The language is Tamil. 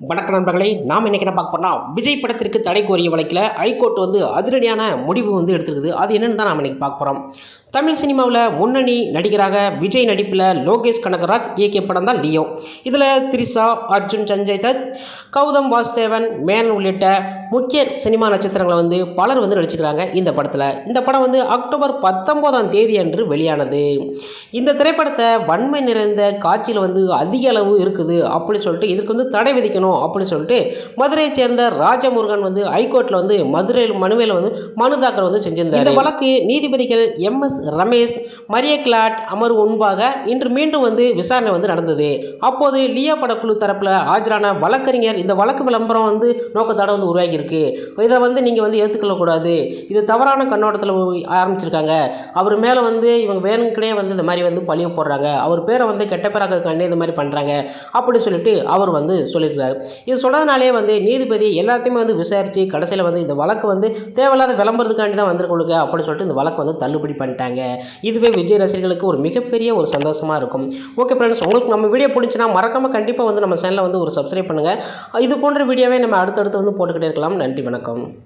வணக்க நண்பர்களை நாம் இன்றைக்கி என்ன பார்க்க போனால் விஜய் படத்திற்கு தடை கோரிய வழக்கில் ஹைகோர்ட் வந்து அதிரடியான முடிவு வந்து எடுத்துருக்குது. அது என்னென்னு தான் நாம் இன்றைக்கி பார்க்க போகிறோம் தமிழ் சினிமாவில் முன்னணி நடிகராக விஜய் நடிப்பில் லோகேஷ் கனகராஜ் இயக்கிய படம் தான் லியோ. இதில் திரிஷா அர்ஜுன் சஞ்சய் தத் கௌதம் வாசுதேவன் மேன் உள்ளிட்ட முக்கிய சினிமா நட்சத்திரங்களை வந்து பலர் வந்து நடிச்சுக்கிறாங்க இந்த படத்தில். இந்த படம் வந்து அக்டோபர் பத்தொம்போதாம் தேதி அன்று வெளியானது. இந்த திரைப்படத்தை வன்மை நிறைந்த காட்சியில் வந்து அதிக அளவு இருக்குது அப்படி சொல்லிட்டு இதுக்கு வந்து தடை விதிக்கணும் அப்படின்னு சொல்லிட்டு மதுரையை சேர்ந்த ராஜமுருகன் வந்து ஹைகோர்ட்டில் வந்து மதுரை மனுவையில் வந்து மனு தாக்கல் வந்து செஞ்சிருந்தார். இந்த வழக்கு நீதிபதிகள் எம் எஸ் ரமேஷ் மரிய கிளாட் அமர்வு முன்பாக இன்று மீண்டும் வந்து விசாரணை வந்து நடந்தது. அப்போது லியா படக்குழு தரப்பில் ஆஜரான வழக்கறிஞர் இந்த வழக்கு விளம்பரம் வந்து நோக்கத்தோட வந்து உருவாகியிருக்கு. இதை வந்து நீங்கள் வந்து ஏற்றுக்கொள்ளக்கூடாது இது தவறான கண்ணோட்டத்தில் ஆரம்பிச்சிருக்காங்க. அவர் மேலே வந்து இவங்க வேணுங்கனே வந்து இந்த மாதிரி வந்து பழிய போடுறாங்க. அவர் பேரை வந்து கெட்ட பேராக்கிறதுக்காண்டே இந்த மாதிரி பண்ணுறாங்க அப்படி சொல்லிட்டு அவர் வந்து சொல்லியிருக்காரு. இது சொன்னதுனாலே வந்து நீதிபதி எல்லாத்தையுமே வந்து விசாரித்து கடைசியில் வந்து இந்த வழக்கு வந்து தேவையில்லாத விளம்பரத்துக்காண்டி தான் வந்திருக்கொள்ளுங்க அப்படின்னு சொல்லிட்டு இந்த வழக்கு வந்து தள்ளுபடி பண்ணிட்டாங்க. இதுவே விஜய் ரசிகர்களுக்கு ஒரு மிகப்பெரிய ஒரு சந்தோஷமாக இருக்கும். ஓகே ஃப்ரெண்ட்ஸ் உங்களுக்கு நம்ம வீடியோ பிடிச்சினா மறக்காமல் கண்டிப்பாக வந்து நம்ம சேனலை வந்து ஒரு சப்ஸ்கிரைப் பண்ணுங்கள் இது போன்ற வீடியோவே நம்ம அடுத்தடுத்து வந்து போட்டுக்கிட்டே இருக்கலாம். நன்றி வணக்கம்.